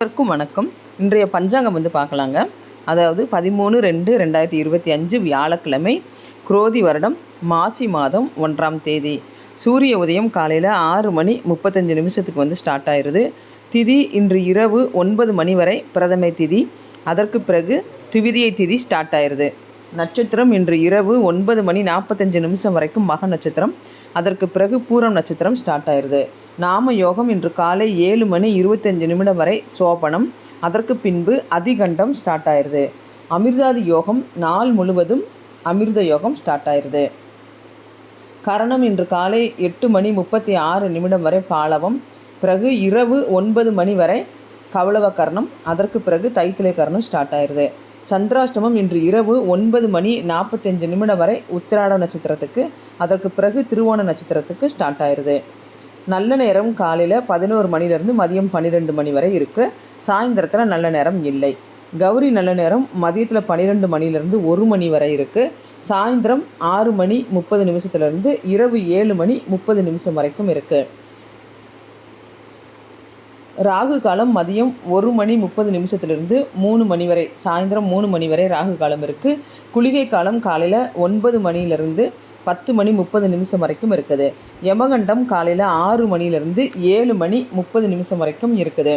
அனைவருக்கும் வணக்கம். இன்றைய பஞ்சாங்கம் வந்து பார்க்கலாங்க. அதாவது பதிமூணு ரெண்டு ரெண்டாயிரத்தி இருபத்தி அஞ்சு வியாழக்கிழமை குரோதி வருடம் மாசி மாதம் ஒன்றாம் தேதி. சூரிய உதயம் காலையில் ஆறு மணி முப்பத்தஞ்சு நிமிஷத்துக்கு வந்து ஸ்டார்ட் ஆயிடுது திதி இன்று இரவு ஒன்பது மணி வரை பிரதமை திதி. அதற்கு பிறகு திவிதியை திதி ஸ்டார்ட் ஆயிடுது நட்சத்திரம் இன்று இரவு ஒன்பது மணி நாற்பத்தஞ்சு நிமிஷம் வரைக்கும் மக நட்சத்திரம். அதற்கு பிறகு பூரம் நட்சத்திரம் ஸ்டார்ட் ஆயிடுது நாம யோகம் இன்று காலை ஏழு மணி இருபத்தஞ்சு நிமிடம் வரை சோபனம். அதற்கு பின்பு அதிகண்டம் ஸ்டார்ட் ஆயிடுது அமிர்தாதி யோகம் நாள் முழுவதும் அமிர்த யோகம் ஸ்டார்ட் ஆயிடுது கரணம் இன்று காலை எட்டு மணி முப்பத்தி ஆறு நிமிடம் வரை பாலவம். பிறகு இரவு ஒன்பது மணி வரை கவளவ கரணம். அதற்கு பிறகு தைத்திலை கரணம் ஸ்டார்ட் ஆயிடுது சந்திராஷ்டமம் இன்று இரவு ஒன்பது மணி நாற்பத்தஞ்சு நிமிடம் வரை உத்திராட நட்சத்திரத்துக்கு அதற்கு பிறகு திருவோண நட்சத்திரத்துக்கு ஸ்டார்ட் ஆயிடுது நல்ல நேரம் காலையில் பதினோரு மணிலேருந்து மதியம் பன்னிரெண்டு மணி வரை இருக்குது சாயந்தரத்தில் நல்ல நேரம் இல்லை. கௌரி நல்ல நேரம் மதியத்தில் பன்னிரெண்டு மணிலேருந்து ஒரு மணி வரை இருக்குது சாயந்தரம் ஆறு மணி முப்பது நிமிஷத்துலேருந்து இரவு ஏழு மணி முப்பது நிமிஷம் வரைக்கும் இருக்குது ராகு காலம் மதியம் ஒரு மணி முப்பது நிமிஷத்துலேருந்து மூணு மணி வரை சாயந்தரம் மூணு மணி வரை ராகு காலம் இருக்குது குளிகை காலம் காலையில் ஒன்பது மணிலேருந்து பத்து மணி முப்பது நிமிஷம் வரைக்கும் இருக்குது. யமகண்டம் காலையில் ஆறு மணிலேருந்து ஏழு மணி முப்பது நிமிஷம் வரைக்கும் இருக்குது.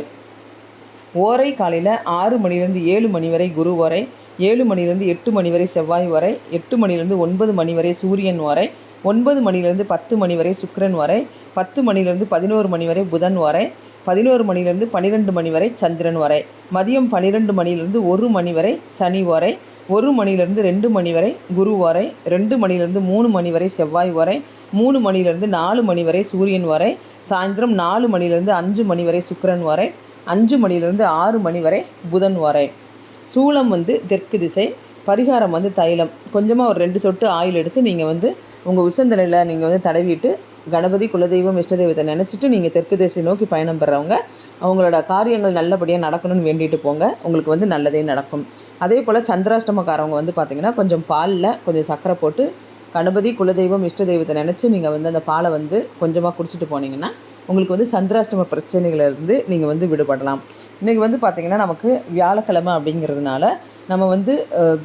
ஓரை காலையில் ஆறு மணிலேருந்து ஏழு மணி வரை குரு ஓரை ஏழு மணிலேருந்து எட்டு மணி வரை செவ்வாய் வரை எட்டு மணிலேருந்து ஒன்பது மணி வரை சூரியன் வரை ஒன்பது மணிலேருந்து பத்து மணி வரை சுக்கரன் வரை பத்து மணிலேருந்து பதினோரு மணி வரை புதன் வரை பதினோரு மணிலேருந்து பன்னிரெண்டு மணி வரை சந்திரன் வரை. மதியம் பன்னிரெண்டு மணிலேருந்து ஒரு மணி வரை சனி வரை. ஒரு மணிலேருந்து ரெண்டு மணி வரை குரு வரை. ரெண்டு மணிலேருந்து மூணு மணி வரை செவ்வாய் வரை. மூணு மணிலேருந்து நாலு மணி வரை சூரியன் வரை. சாயந்தரம் நாலு மணிலேருந்து அஞ்சு மணி வரை சுக்கரன் வரை. அஞ்சு மணிலேருந்து ஆறு மணி வரை புதன் வரை. சூளம் வந்து தெற்கு திசை பரிகாரம் வந்து தைலம். கொஞ்சமாக ஒரு ரெண்டு சொட்டு ஆயில் எடுத்து நீங்கள் வந்து உங்கள் உச்சந்தலையில் நீங்கள் வந்து தடவிட்டு கணபதி குலதெய்வம் இஷ்டதெய்வத்தை நினச்சிட்டு நீங்கள் தெற்கு திசை நோக்கி பயணம் பெறவங்க அவங்களோட காரியங்கள் நல்லபடியாக நடக்கணும்னு வேண்டிட்டு போங்க. உங்களுக்கு வந்து நல்லதே நடக்கும். அதே போல் சந்திராஷ்டமக்காரவங்க வந்து பார்த்திங்கன்னா கொஞ்சம் பாலில் கொஞ்சம் சர்க்கரை போட்டு கணபதி குலதெய்வம் இஷ்ட தெய்வத்தை நினச்சி நீங்கள் வந்து அந்த பாலை வந்து கொஞ்சமாக குடிச்சிட்டு போனீங்கன்னா உங்களுக்கு வந்து சந்திராஷ்டம பிரச்சனைகளிலிருந்து நீங்கள் வந்து விடுபடலாம். இன்றைக்கி வந்து பார்த்திங்கன்னா நமக்கு வியாழக்கிழமை அப்படிங்கிறதுனால நம்ம வந்து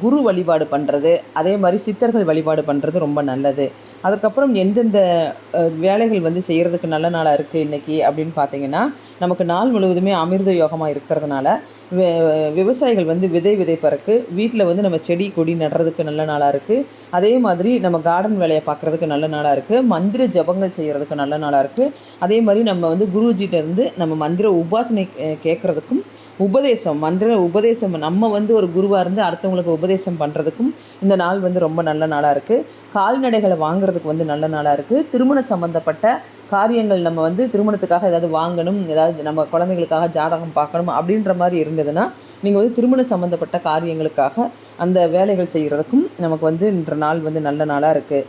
குரு வழிபாடு பண்ணுறது அதே மாதிரி சித்தர்கள் வழிபாடு பண்ணுறது ரொம்ப நல்லது. அதுக்கப்புறம் எந்தெந்த வேலைகள் வந்து செய்கிறதுக்கு நல்ல நாளாக இருக்குது இன்றைக்கி அப்படின்னு பார்த்தீங்கன்னா நமக்கு நாள் முழுவதுமே அமிர்த யோகமாக இருக்கிறதுனால விவசாயிகள் வந்து விதை விதைப்பறக்கு வீட்டில் வந்து நம்ம செடி கொடி நடுறதுக்கு நல்ல நாளாக இருக்குது அதே மாதிரி நம்ம கார்டன் வேலையை பார்க்குறதுக்கு நல்ல நாளாக இருக்குது மந்திர ஜபங்கள் செய்கிறதுக்கு நல்ல நாளாக இருக்குது அதே மாதிரி நம்ம வந்து குருஜிகிட்டேருந்து நம்ம மந்திர உபாசனை கேட்குறதுக்கும் உபதேசம் மந்திர உபதேசம். நம்ம வந்து ஒரு குருவாக இருந்து அடுத்தவங்களுக்கு உபதேசம் பண்ணுறதுக்கும் இந்த நாள் வந்து ரொம்ப நல்ல நாளாக இருக்குது கால்நடைகளை வாங்குறதுக்கு வந்து நல்ல நாளாக இருக்குது திருமண சம்மந்தப்பட்ட காரியங்கள் நம்ம வந்து திருமணத்துக்காக ஏதாவது வாங்கணும் ஏதாவது நம்ம குழந்தைகளுக்காக ஜாதகம் பார்க்கணும் அப்படின்ற மாதிரி இருந்ததுன்னா நீங்கள் வந்து திருமண சம்மந்தப்பட்ட காரியங்களுக்காக அந்த வேலைகள் செய்கிறதுக்கும் நமக்கு வந்து இன்ற நாள் வந்து நல்ல நாளாக இருக்குது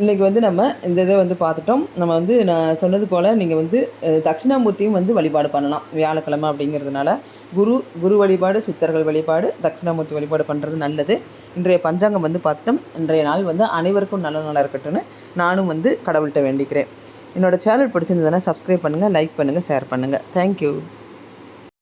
இன்றைக்கி வந்து நம்ம இந்த இதை வந்து பார்த்துட்டோம். நம்ம வந்து நான் சொன்னது போல் நீங்கள் வந்து தட்சிணாமூர்த்தியும் வந்து வழிபாடு பண்ணலாம். வியாழக்கிழமை அப்படிங்கிறதுனால குரு குரு வழிபாடு சித்தர்கள் வழிபாடு தட்சிணாமூர்த்தி வழிபாடு பண்ணுறது நல்லது. இன்றைய பஞ்சாங்கம் வந்து பார்த்துட்டோம். இன்றைய நாள் வந்து அனைவருக்கும் நல்ல நாளாக இருக்கட்டும்னு நானும் வந்து கடவுள்கிட்ட வேண்டிக்கிறேன். என்னோட சேனல் பிடிச்சிருந்ததுன்னா சப்ஸ்கிரைப் பண்ணுங்கள் லைக் பண்ணுங்கள் ஷேர் பண்ணுங்கள் தேங்க்யூ